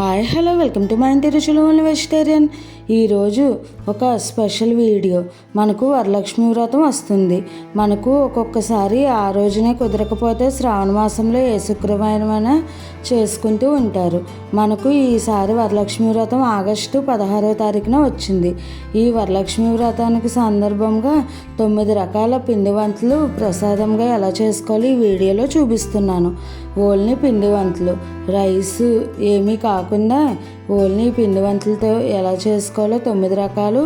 Hi hello welcome to my ఇంటి రుచులు only vegetarian ఈరోజు ఒక స్పెషల్ వీడియో మనకు వరలక్ష్మి వ్రతం వస్తుంది. మనకు ఒక్కొక్కసారి ఆ రోజునే కుదరకపోతే శ్రావణ మాసంలో ఏ శుక్రవారమైనా చేసుకుంటూ ఉంటారు. మనకు ఈసారి వరలక్ష్మి వ్రతం ఆగస్టు పదహారవ తారీఖున వచ్చింది. ఈ వరలక్ష్మి వ్రతానికి సందర్భంగా తొమ్మిది రకాల పిండి వంటలు ప్రసాదంగా ఎలా చేసుకోవాలి ఈ వీడియోలో చూపిస్తున్నాను. ఓన్లీ పిండి వంటలు. రైస్ ఏమీ కాకుండా ఓన్లీ పిండి వంటలతో ఎలా చేసుకోవాలో తొమ్మిది రకాలు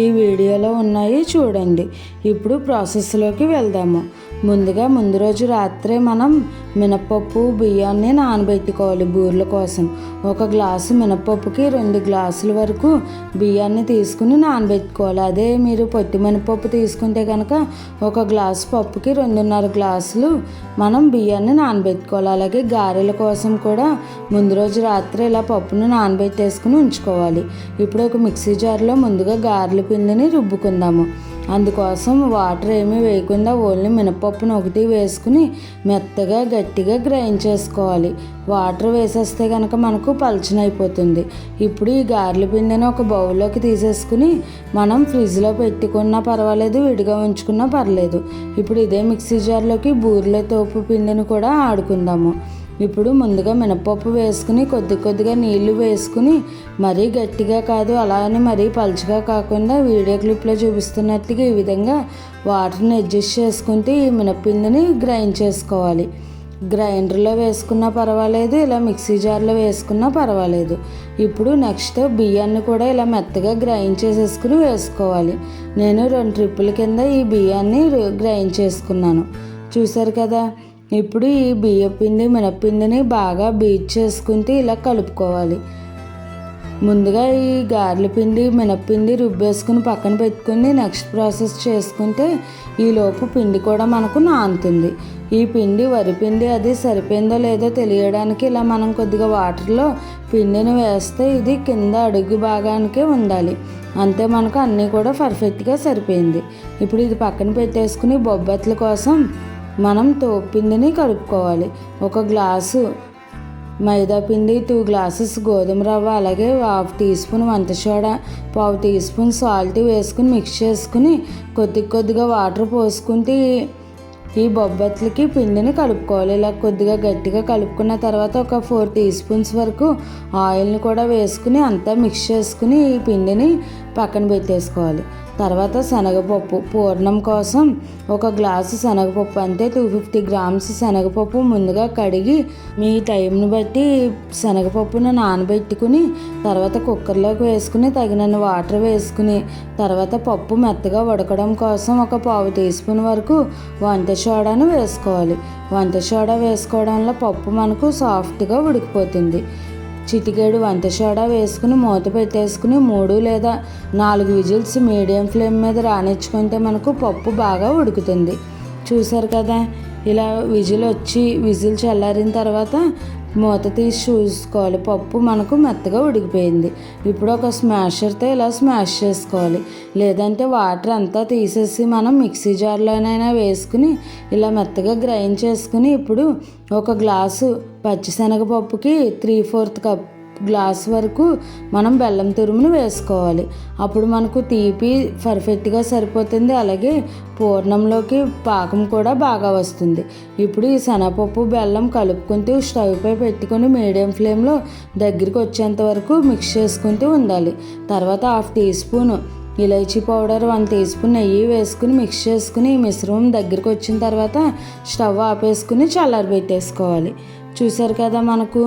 ఈ వీడియోలో ఉన్నాయి చూడండి. ఇప్పుడు ప్రాసెస్లోకి వెళ్దాము. ముందుగా ముందు రోజు రాత్రే మనం మినపప్పు బియ్యాన్ని నానబెట్టుకోవాలి బూరెల కోసం. ఒక గ్లాసు మినపప్పుకి రెండు గ్లాసుల వరకు బియ్యాన్ని తీసుకుని నానబెట్టుకోవాలి. అదే మీరు పొట్టి మినపప్పు తీసుకుంటే కనుక ఒక గ్లాసు పప్పుకి రెండున్నర గ్లాసులు మనం బియ్యాన్ని నానబెట్టుకోవాలి. అలాగే గారెల కోసం కూడా ముందు రోజు రాత్రి ఇలా పప్పును నానబెట్టేసుకుని ఉంచుకోవాలి. ఇప్పుడు ఒక మిక్సీ జార్లో ముందుగా గారెల పిండిని రుబ్బుకుందాము. అందుకోసం వాటర్ ఏమీ వేయకుండా ఓన్లీ మినపప్పును ఒకటి వేసుకుని మెత్తగా గట్టిగా గ్రైండ్ చేసుకోవాలి. వాటర్ వేసేస్తే కనుక మనకు పలచనైపోతుంది. ఇప్పుడు ఈ గారెల పిండిని ఒక బౌల్లోకి తీసేసుకుని మనం ఫ్రిడ్జ్లో పెట్టుకున్నా పర్వాలేదు విడిగా ఉంచుకున్నా పర్లేదు. ఇప్పుడు ఇదే మిక్సీ జార్లోకి బూరెల తోపు పిండిని కూడా ఆడుకుందాము. ఇప్పుడు ముందుగా మినపప్పు వేసుకుని కొద్ది కొద్దిగా నీళ్ళు వేసుకుని మరీ గట్టిగా కాదు అలా అని మరీ పలుచగా కాకుండా వీడియో క్లిప్లో చూపిస్తున్నట్టుగా ఈ విధంగా వాటర్ని అడ్జస్ట్ చేసుకుంటే ఈ మినపిండిని గ్రైండ్ చేసుకోవాలి. గ్రైండర్లో వేసుకున్నా పర్వాలేదు ఇలా మిక్సీ జార్లో వేసుకున్నా పర్వాలేదు. ఇప్పుడు నెక్స్ట్ బియ్యాన్ని కూడా ఇలా మెత్తగా గ్రైండ్ చేసేసుకుని వేసుకోవాలి. నేను రెండు ట్రిప్పుల కింద ఈ బియ్యాన్ని గ్రైండ్ చేసుకున్నాను. చూసారు కదా? ఇప్పుడు ఈ బియ్య పిండి మినపిండిని బాగా బీట్ చేసుకుంటే ఇలా కలుపుకోవాలి. ముందుగా ఈ గారెల పిండి మినప్పిండి రుబ్బేసుకుని పక్కన పెట్టుకుని నెక్స్ట్ ప్రాసెస్ చేసుకుంటే ఈలోపు పిండి కూడా మనకు నానుతుంది. ఈ పిండి వరి పిండి అది సరిపోయిందో లేదో తెలియడానికి ఇలా మనం కొద్దిగా వాటర్లో పిండిని వేస్తే ఇది కింద అడుగు భాగానికే ఉండాలి. అంతే మనకు అన్నీ కూడా పర్ఫెక్ట్గా సరిపోయింది. ఇప్పుడు ఇది పక్కన పెట్టేసుకుని బొబ్బట్ల కోసం మనం తోపిండిని కలుపుకోవాలి ఒక గ్లాసు మైదా పిండి టూ గ్లాసెస్ గోధుమ రవ్వ అలాగే హాఫ్ టీ స్పూన్ వంట సోడా పావు టీ స్పూన్ సాల్ట్ వేసుకుని మిక్స్ చేసుకుని కొద్ది కొద్దిగా వాటర్ పోసుకుంటే ఈ బొబ్బట్లకి పిండిని కలుపుకోవాలి. ఇలా కొద్దిగా గట్టిగా కలుపుకున్న తర్వాత ఒక ఫోర్ టీ స్పూన్స్ వరకు ఆయిల్ని కూడా వేసుకుని అంతా మిక్స్ చేసుకుని ఈ పిండిని పక్కన పెట్టేసుకోవాలి. తర్వాత శనగపప్పు. పూర్ణం కోసం ఒక గ్లాసు శనగపప్పు అంటే టూ ఫిఫ్టీ గ్రామ్స్ శనగపప్పు ముందుగా కడిగి మీ టైంని బట్టి శనగపప్పును నానబెట్టుకుని తర్వాత కుక్కర్లోకి వేసుకుని తగినన్ని వాటర్ వేసుకుని తర్వాత పప్పు మెత్తగా ఉడకడం కోసం ఒక పావు టీ స్పూన్ వరకు వంట సోడాను వేసుకోవాలి. వంట సోడా వేసుకోవడం వల్ల పప్పు మనకు సాఫ్ట్గా ఉడికిపోతుంది. చిటికేడు వంట సోడా వేసుకుని మూత పెట్టేసుకుని మూడు లేదా నాలుగు విజిల్స్ మీడియం ఫ్లేమ్ మీద రానిచ్చుకుంటే మనకు పప్పు బాగా ఉడుకుతుంది. చూసారు కదా? ఇలా విజిల్ వచ్చి విజిల్ చల్లారిన తర్వాత మూత తీసి చూసుకోవాలి. పప్పు మనకు మెత్తగా ఉడికిపోయింది. ఇప్పుడు ఒక స్మాషర్తో ఇలా స్మాష్ చేసుకోవాలి. లేదంటే వాటర్ అంతా తీసేసి మనం మిక్సీ జార్లోనైనా వేసుకుని ఇలా మెత్తగా గ్రైండ్ చేసుకుని ఇప్పుడు ఒక గ్లాసు పచ్చిశనగపప్పుకి త్రీ ఫోర్త్ కప్ గ్లాస్ వరకు మనం బెల్లం తురుమును వేసుకోవాలి. అప్పుడు మనకు తీపి పర్ఫెక్ట్గా సరిపోతుంది. అలాగే పూర్ణంలోకి పాకం కూడా బాగా వస్తుంది. ఇప్పుడు ఈ శనగపప్పు బెల్లం కలుపుకుంటూ స్టవ్పై పెట్టుకుని పెట్టుకొని మీడియం ఫ్లేమ్లో దగ్గరికి వచ్చేంత వరకు మిక్స్ చేసుకుంటూ ఉండాలి. తర్వాత హాఫ్ టీ స్పూన్ ఇలైచీ పౌడర్ వన్ టీ స్పూన్ నెయ్యి వేసుకుని మిక్స్ చేసుకుని మిశ్రమం దగ్గరికి వచ్చిన తర్వాత స్టవ్ ఆపేసుకుని చల్లారబెట్టేసుకోవాలి. చూశారు కదా మనకు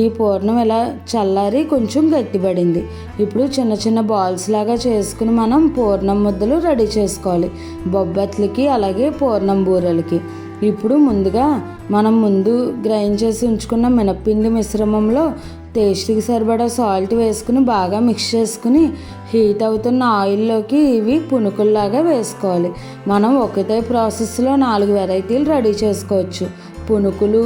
ఈ పూర్ణం ఇలా చల్లారి కొంచెం గట్టిపడింది. ఇప్పుడు చిన్న చిన్న బాల్స్ లాగా చేసుకుని మనం పూర్ణం ముద్దలు రెడీ చేసుకోవాలి. బొబ్బట్లకి అలాగే పూర్ణం బూరెలకి. ఇప్పుడు ముందుగా మనం ముందు గ్రైండ్ చేసి ఉంచుకున్న మినప్పిండి మిశ్రమంలో టేస్ట్కి సరిపడా సాల్ట్ వేసుకుని బాగా మిక్స్ చేసుకుని హీట్ అవుతున్న ఆయిల్లోకి ఇవి పునుకుల్లాగా వేసుకోవాలి. మనం ఒకటే ప్రాసెస్లో నాలుగు వెరైటీలు రెడీ చేసుకోవచ్చు. పునుకులు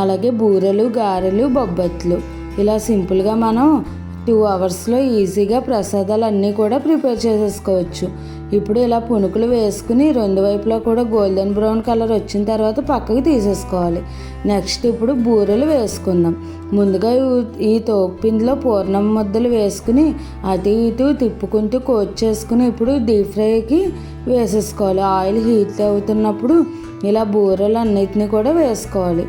అలాగే బూరెలు గారెలు బొబ్బట్లు. ఇలా సింపుల్గా మనం టూ అవర్స్లో ఈజీగా ప్రసాదాలు అన్నీ కూడా ప్రిపేర్ చేసేసుకోవచ్చు. ఇప్పుడు ఇలా పునుకులు వేసుకుని రెండు వైపులా కూడా గోల్డెన్ బ్రౌన్ కలర్ వచ్చిన తర్వాత పక్కకి తీసేసుకోవాలి. నెక్స్ట్ ఇప్పుడు బూరెలు వేసుకుందాం. ముందుగా ఈ- ఈ తోపిండిలో పూర్ణం ముద్దలు వేసుకుని అటు ఇటు తిప్పుకుంటూ కోట్ చేసుకుని ఇప్పుడు డీప్ ఫ్రైకి వేసేసుకోవాలి. ఆయిల్ హీట్ అవుతున్నప్పుడు ఇలా బూరెలు అన్నిటిని కూడా వేసుకోవాలి.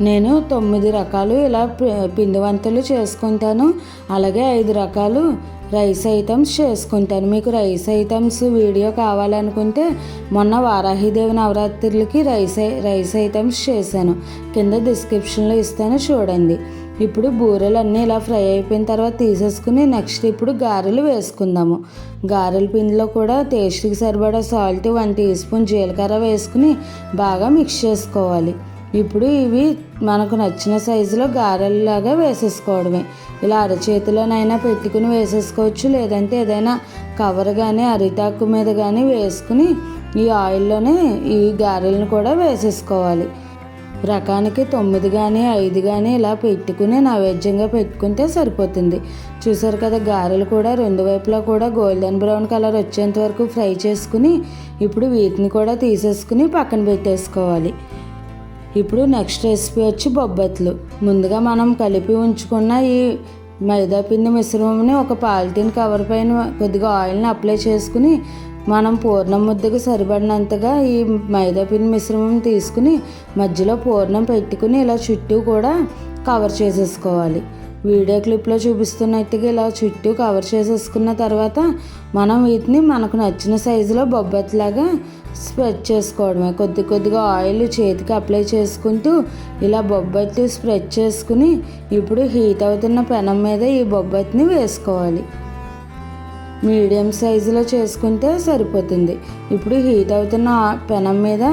నేను తొమ్మిది రకాలు ఇలా పిండి వంటలు చేసుకుంటాను. అలాగే ఐదు రకాలు రైస్ ఐటమ్స్ చేసుకుంటాను. మీకు రైస్ ఐటమ్స్ వీడియో కావాలనుకుంటే మొన్న వారాహిదేవి నవరాత్రులకి రైస్ ఐ- రైస్ ఐటమ్స్ చేశాను. కింద డిస్క్రిప్షన్లో ఇస్తాను చూడండి. ఇప్పుడు బూరెలు అన్నీ ఇలా ఫ్రై అయిపోయిన తర్వాత తీసేసుకుని నెక్స్ట్ ఇప్పుడు గారెలు వేసుకుందాము. గారెల పిండిలో కూడా టేస్ట్కి సరిపడా సాల్ట్ వన్ టీ స్పూన్ జీలకర్ర వేసుకుని బాగా మిక్స్ చేసుకోవాలి. ఇప్పుడు ఇవి మనకు నచ్చిన సైజులో గారెల్లాగా వేసేసుకోవడమే. ఇలా అరచేతిలోనైనా పెట్టుకుని వేసేసుకోవచ్చు లేదంటే ఏదైనా కవర్ కానీ అరిటాకు మీద కానీ వేసుకుని ఈ ఆయిల్లోనే ఈ గారెలను కూడా వేసేసుకోవాలి. రకానికి తొమ్మిది కానీ ఐదు కానీ ఇలా పెట్టుకుని నైవేద్యంగా పెట్టుకుంటే సరిపోతుంది. చూసారు కదా గారెలు కూడా రెండు వైపులా కూడా గోల్డెన్ బ్రౌన్ కలర్ వచ్చేంత వరకు ఫ్రై చేసుకుని ఇప్పుడు వీటిని కూడా తీసేసుకుని పక్కన పెట్టేసుకోవాలి. ఇప్పుడు నెక్స్ట్ రెసిపీ వచ్చి బొబ్బట్లు. ముందుగా మనం కలిపి ఉంచుకున్న ఈ మైదా పిండి మిశ్రమంని ఒక పాలిథిన్ కవర్ పైన కొద్దిగా ఆయిల్ని అప్లై చేసుకుని మనం పూర్ణం ముద్దకు సరిపడినంతగా ఈ మైదా పిండి మిశ్రమం తీసుకుని మధ్యలో పూర్ణం పెట్టుకుని ఇలా చుట్టూ కూడా కవర్ చేసేసుకోవాలి. వీడియో క్లిప్లో చూపిస్తున్నట్టుగా ఇలా చుట్టూ కవర్ చేసేసుకున్న తర్వాత మనం వీటిని మనకు నచ్చిన సైజులో బొబ్బత్లాగా స్ప్రెడ్ చేసుకోవడమే. కొద్ది కొద్దిగా ఆయిల్ చేతికి అప్లై చేసుకుంటూ ఇలా బొబ్బట్లు స్ప్రెడ్ చేసుకుని ఇప్పుడు హీట్ అవుతున్న పెనం మీద ఈ బొబ్బత్ని వేసుకోవాలి. మీడియం సైజులో చేసుకుంటే సరిపోతుంది. ఇప్పుడు హీట్ అవుతున్న పెనం మీద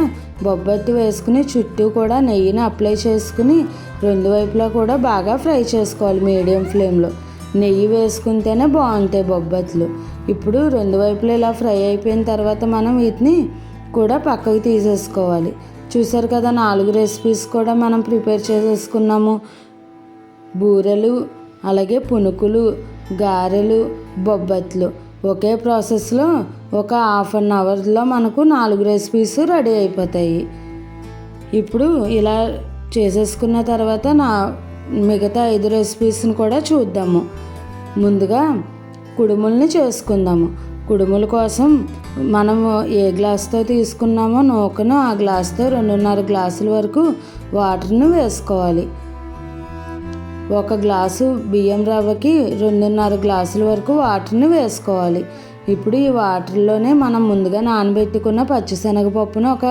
బొబ్బత్తి వేసుకుని చుట్టూ కూడా నెయ్యిని అప్లై చేసుకుని రెండు వైపులా కూడా బాగా ఫ్రై చేసుకోవాలి మీడియం ఫ్లేమ్లో. నెయ్యి వేసుకుంటేనే బాగుంటాయి బొబ్బట్లు ఇప్పుడు రెండు వైపులా ఇలా ఫ్రై అయిపోయిన తర్వాత మనం వీటిని కూడా పక్కకు తీసేసుకోవాలి. చూసారు కదా నాలుగు రెసిపీస్ కూడా మనం ప్రిపేర్ చేసేసుకున్నాము. బూరెలు అలాగే పునుకులు గారెలు బొబ్బట్లు ఒకే ప్రాసెస్లో ఒక హాఫ్ అన్ అవర్లో మనకు నాలుగు రెసిపీస్ రెడీ అయిపోతాయి. ఇప్పుడు ఇలా చేసేసుకున్న తర్వాత నా మిగతా ఐదు రెసిపీస్ని కూడా చూద్దాము. ముందుగా కుడుముల్ని చేసుకుందాము. కుడుముల కోసం మనము ఏ గ్లాస్తో తీసుకున్నామో నూకను ఆ గ్లాస్తో రెండున్నర గ్లాసుల వరకు వాటర్ను వేసుకోవాలి. ఒక గ్లాసు బియ్యం రవ్వకి రెండున్నర గ్లాసుల వరకు వాటర్ని వేసుకోవాలి. ఇప్పుడు ఈ వాటర్లోనే మనం ముందుగా నానబెట్టుకున్న పచ్చిశనగపప్పును ఒక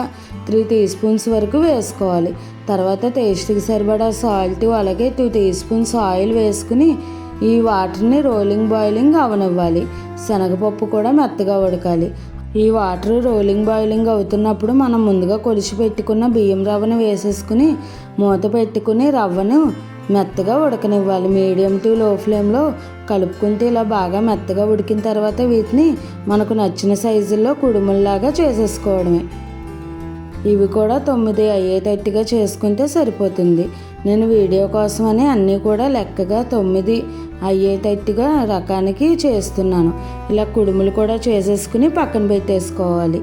త్రీ టీ స్పూన్స్ వరకు వేసుకోవాలి. తర్వాత టేస్ట్కి సరిపడా సాల్ట్ అలాగే టూ టీ స్పూన్స్ ఆయిల్ వేసుకుని ఈ వాటర్ని రోలింగ్ బాయిలింగ్ అవనివ్వాలి. శనగపప్పు కూడా మెత్తగా ఉడకాలి. ఈ వాటర్ రోలింగ్ బాయిలింగ్ అవుతున్నప్పుడు మనం ముందుగా కొలిచి పెట్టుకున్న బియ్యం రవ్వను వేసేసుకుని మూత పెట్టుకుని రవ్వను మెత్తగా ఉడకనివ్వాలి. మీడియం టు లో ఫ్లేమ్లో కలుపుకుంటే ఇలా బాగా మెత్తగా ఉడికిన తర్వాత వీటిని మనకు నచ్చిన సైజుల్లో కుడుముల్లాగా చేసేసుకోవడమే. ఇవి కూడా తొమ్మిది అయ్యేటట్టుగా చేసుకుంటే సరిపోతుంది. నేను వీడియో కోసమని అన్నీ కూడా లెక్కగా తొమ్మిది అయ్యేటట్టుగా రకానికి చేస్తున్నాను. ఇలా కుడుములు కూడా చేసేసుకుని పక్కన పెట్టేసుకోవాలి.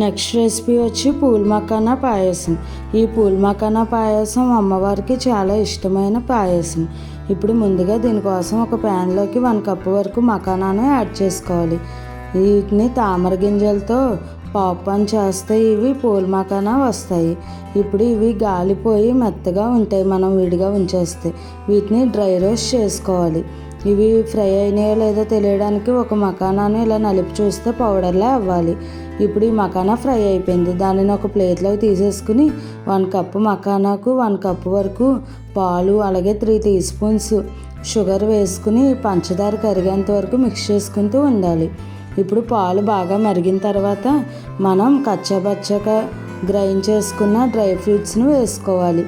నెక్స్ట్ రెసిపీ వచ్చి పూల్ మకానా పాయసం. ఈ పూల్ మకానా పాయసం అమ్మవారికి చాలా ఇష్టమైన పాయసం. ఇప్పుడు ముందుగా దీనికోసం ఒక ప్యాన్లోకి వన్ కప్ వరకు మకానాను యాడ్ చేసుకోవాలి. వీటిని తామర గింజలతో పాప్కార్న్ చేస్తే ఇవి పూల్ మకానా వస్తాయి. ఇప్పుడు ఇవి గాలిపోయి మెత్తగా ఉంటాయి మనం విడిగా ఉంచేస్తే. వీటిని డ్రై రోస్ట్ చేసుకోవాలి. ఇవి ఫ్రై అయినాయో లేదో తెలియడానికి ఒక మకానాను ఇలా నలిపి చూస్తే పౌడర్లా అవ్వాలి. ఇప్పుడు ఈ మకానా ఫ్రై అయిపోయింది. దానిని ఒక ప్లేట్లోకి తీసేసుకుని వన్ కప్పు మకానాకు వన్ కప్పు వరకు పాలు అలాగే త్రీ టీ స్పూన్స్ షుగర్ వేసుకుని పంచదార కరిగేంత వరకు మిక్స్ చేసుకుంటూ ఉండాలి. ఇప్పుడు పాలు బాగా మరిగిన తర్వాత మనం కచ్చాబచ్చగా గ్రైండ్ చేసుకున్న డ్రై ఫ్రూట్స్ను వేసుకోవాలి.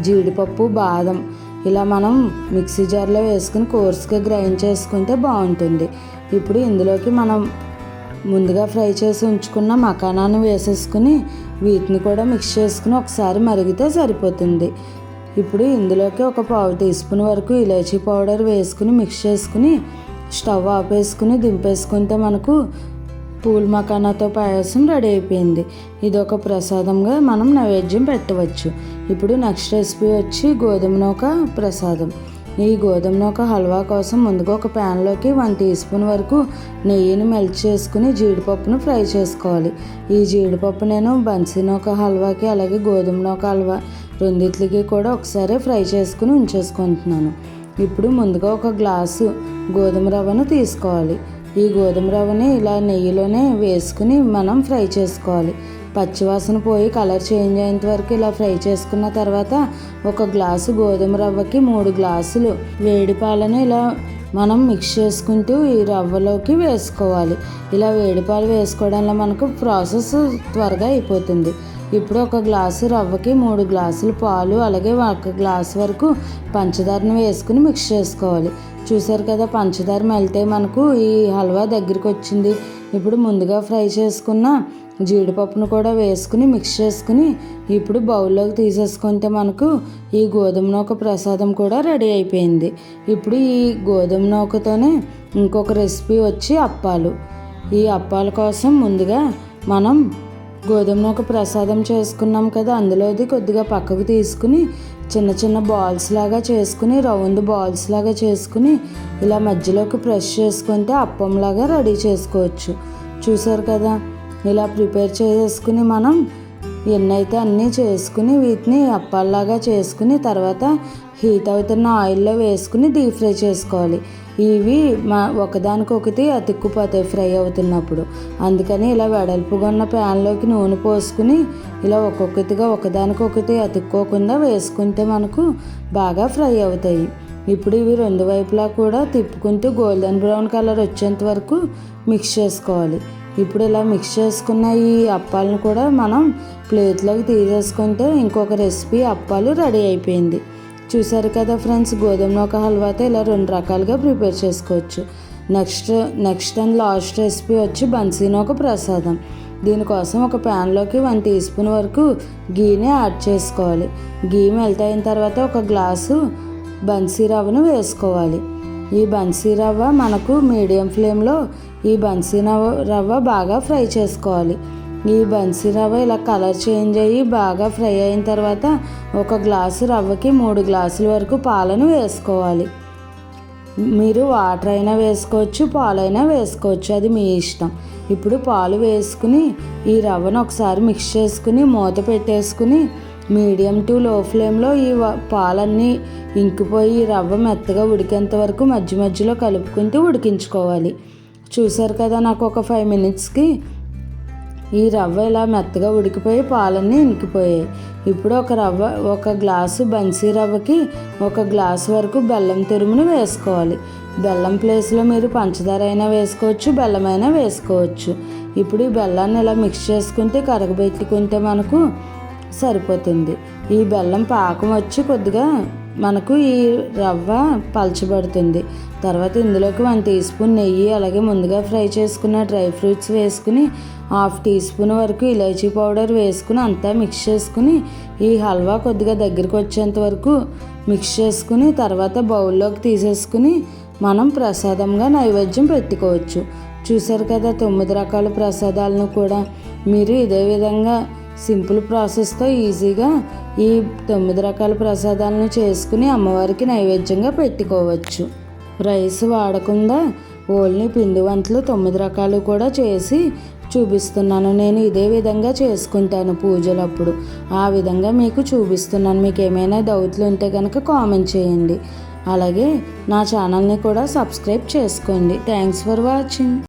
జీడిపప్పు బాదం ఇలా మనం మిక్సీ జార్లో వేసుకుని కోర్స్గా గ్రైండ్ చేసుకుంటే బాగుంటుంది. ఇప్పుడు ఇందులోకి మనం ముందుగా ఫ్రై చేసి ఉంచుకున్న మకానాన్ని వేసేసుకుని వీటిని కూడా మిక్స్ చేసుకుని ఒకసారి మరిగితే సరిపోతుంది. ఇప్పుడు ఇందులోకి ఒక పావు టీ స్పూన్ వరకు ఇలాచీ పౌడర్ వేసుకుని మిక్స్ చేసుకుని స్టవ్ ఆపేసుకుని దింపేసుకుంటే మనకు పూల్ మకానాతో పాయసం రెడీ అయిపోయింది. ఇది ఒక ప్రసాదంగా మనం నైవేద్యం పెట్టవచ్చు. ఇప్పుడు నెక్స్ట్ రెసిపీ వచ్చి గోధుమ నూక ప్రసాదం. ఈ గోధుమ నూక హల్వా కోసం ముందుగా ఒక ప్యాన్లోకి వన్ టీ స్పూన్ వరకు నెయ్యిని మెల్ట్ చేసుకుని జీడిపప్పును ఫ్రై చేసుకోవాలి. ఈ జీడిపప్పు నేను బన్సీ నూక హల్వాకి అలాగే గోధుమ నూక హల్వా రెండిట్లకి కూడా ఒకసారి ఫ్రై చేసుకుని ఉంచేసుకుంటున్నాను. ఇప్పుడు ముందుగా ఒక గ్లాసు గోధుమ రవ్వను తీసుకోవాలి. ఈ గోధుమ రవ్వని ఇలా నెయ్యిలోనే వేసుకుని మనం ఫ్రై చేసుకోవాలి. పచ్చివాసన పోయి కలర్ చేంజ్ అయ్యేంత వరకు ఇలా ఫ్రై చేసుకున్న తర్వాత ఒక గ్లాసు గోధుమ రవ్వకి మూడు గ్లాసులు వేడి పాలను ఇలా మనం మిక్స్ చేసుకుంటూ ఈ రవ్వలోకి వేసుకోవాలి. ఇలా వేడి పాలు వేసుకోవడంలో మనకు ప్రాసెస్ త్వరగా అయిపోతుంది. ఇప్పుడు ఒక గ్లాసు రవ్వకి మూడు గ్లాసులు పాలు అలాగే ఒక గ్లాసు వరకు పంచదారను వేసుకుని మిక్స్ చేసుకోవాలి. చూసారు కదా పంచదార మెల్తే మనకు ఈ హల్వా దగ్గరికి వచ్చింది. ఇప్పుడు ముందుగా ఫ్రై చేసుకున్న జీడిపప్పును కూడా వేసుకుని మిక్స్ చేసుకుని ఇప్పుడు బౌల్లోకి తీసేసుకుంటే మనకు ఈ గోధుమ నూక ప్రసాదం కూడా రెడీ అయిపోయింది. ఇప్పుడు ఈ గోధుమ నూకతోనే ఇంకొక రెసిపీ వచ్చి అప్పాలు. ఈ అప్పాల కోసం ముందుగా మనం గోధుమ నూక ప్రసాదం చేసుకున్నాం కదా అందులోది కొద్దిగా పక్కకు తీసుకుని చిన్న చిన్న బాల్స్ లాగా చేసుకుని రౌండ్ బాల్స్ లాగా చేసుకుని ఇలా మధ్యలోకి ప్రెస్ చేసుకుంటే అప్పంలాగా రెడీ చేసుకోవచ్చు. చూసారు కదా? ఇలా ప్రిపేర్ చేసుకుని మనం ఎన్నైతే అన్నీ చేసుకుని వీటిని అప్పాల్లాగా చేసుకుని తర్వాత హీట్ అవుతున్న ఆయిల్లో వేసుకుని డీప్ ఫ్రై చేసుకోవాలి. ఇవి మా ఒకదానికొకటి అతుక్కుపోతాయి ఫ్రై అవుతున్నప్పుడు. అందుకని ఇలా వెడల్పుగా ఉన్న ప్యాన్లోకి నూనె పోసుకుని ఇలా ఒక్కొక్కటిగా ఒకదానికొకటి అతుక్కోకుండా వేసుకుంటే మనకు బాగా ఫ్రై అవుతాయి. ఇప్పుడు ఇవి రెండు వైపులా కూడా తిప్పుకుంటూ గోల్డెన్ బ్రౌన్ కలర్ వచ్చేంత వరకు మిక్స్ చేసుకోవాలి. ఇప్పుడు ఇలా మిక్స్ చేసుకున్న ఈ అప్పాలను కూడా మనం ప్లేట్లోకి తీసేసుకుంటే ఇంకొక రెసిపీ అప్పాలు రెడీ అయిపోయింది. చూసారు కదా ఫ్రెండ్స్ గోధుమ నూక హల్వాతో ఇలా రెండు రకాలుగా ప్రిపేర్ చేసుకోవచ్చు. Next next and last recipe వచ్చి బన్సీ నూక ప్రసాదం. దీనికోసం ఒక ప్యాన్లోకి వన్ టీ స్పూన్ వరకు గీని యాడ్ చేసుకోవాలి. గీ మెల్ట్ అయిన తర్వాత ఒక గ్లాసు బన్సీ రవ్వను వేసుకోవాలి. ఈ బన్సీ రవ్వ మనకు మీడియం ఫ్లేమ్లో ఈ బన్సీ రవ్వ బాగా ఫ్రై చేసుకోవాలి. ఈ బన్సీ రవ్వ ఇలా కలర్ చేంజ్ అయ్యి బాగా ఫ్రై అయిన తర్వాత ఒక గ్లాసు రవ్వకి మూడు గ్లాసుల వరకు పాలను వేసుకోవాలి. మీరు వాటర్ అయినా వేసుకోవచ్చు పాలైనా వేసుకోవచ్చు అది మీ ఇష్టం. ఇప్పుడు పాలు వేసుకుని ఈ రవ్వను ఒకసారి మిక్స్ చేసుకుని మూత పెట్టేసుకుని మీడియం టు లో ఫ్లేమ్లో ఈ పాలన్నీ ఇంకిపోయి రవ్వ మెత్తగా ఉడికేంత వరకు మధ్య మధ్యలో కలుపుకుంటూ ఉడికించుకోవాలి. చూసారు కదా నాకు ఒక ఫైవ్ మినిట్స్కి ఈ రవ్వ ఇలా మెత్తగా ఉడికిపోయి పాలన్నీ ఇంకిపోయాయి. ఇప్పుడు ఒక రవ్వ ఒక గ్లాసు బన్సీ రవ్వకి ఒక గ్లాసు వరకు బెల్లం తురుమును వేసుకోవాలి. బెల్లం ప్లేస్లో మీరు పంచదార అయినా వేసుకోవచ్చు బెల్లం అయినా వేసుకోవచ్చు. ఇప్పుడు ఈ బెల్లాన్ని ఇలా మిక్స్ చేసుకుంటే కరగబెట్టుకుంటే మనకు సరిపోతుంది. ఈ బెల్లం పాకం వచ్చి కొద్దిగా మనకు ఈ రవ్వ పలచబడుతుంది. తర్వాత ఇందులోకి వన్ టీ స్పూన్ నెయ్యి అలాగే ముందుగా ఫ్రై చేసుకున్న డ్రై ఫ్రూట్స్ వేసుకుని హాఫ్ టీ స్పూన్ వరకు ఇలాచీ పౌడర్ వేసుకుని అంతా మిక్స్ చేసుకుని ఈ హల్వా కొద్దిగా దగ్గరికి వచ్చేంత వరకు మిక్స్ చేసుకుని తర్వాత బౌల్లోకి తీసేసుకుని మనం ప్రసాదంగా నైవేద్యం పెట్టుకోవచ్చు. చూసారు కదా తొమ్మిది రకాల ప్రసాదాలను కూడా. మీరు ఇదే విధంగా సింపుల్ ప్రాసెస్తో ఈజీగా ఈ తొమ్మిది రకాల ప్రసాదాలను చేసుకుని అమ్మవారికి నైవేద్యంగా పెట్టుకోవచ్చు. రైస్ వాడకుండా ఓన్లీ పిండి వంటలు తొమ్మిది రకాలు కూడా చేసి చూపిస్తున్నాను. నేను ఇదే విధంగా చేసుకుంటాను పూజలప్పుడు. ఆ విధంగా మీకు చూపిస్తున్నాను. మీకు ఏమైనా డౌట్లు ఉంటే కనుక కామెంట్ చేయండి. అలాగే నా ఛానల్ని కూడా సబ్స్క్రైబ్ చేసుకోండి. Thanks for watching.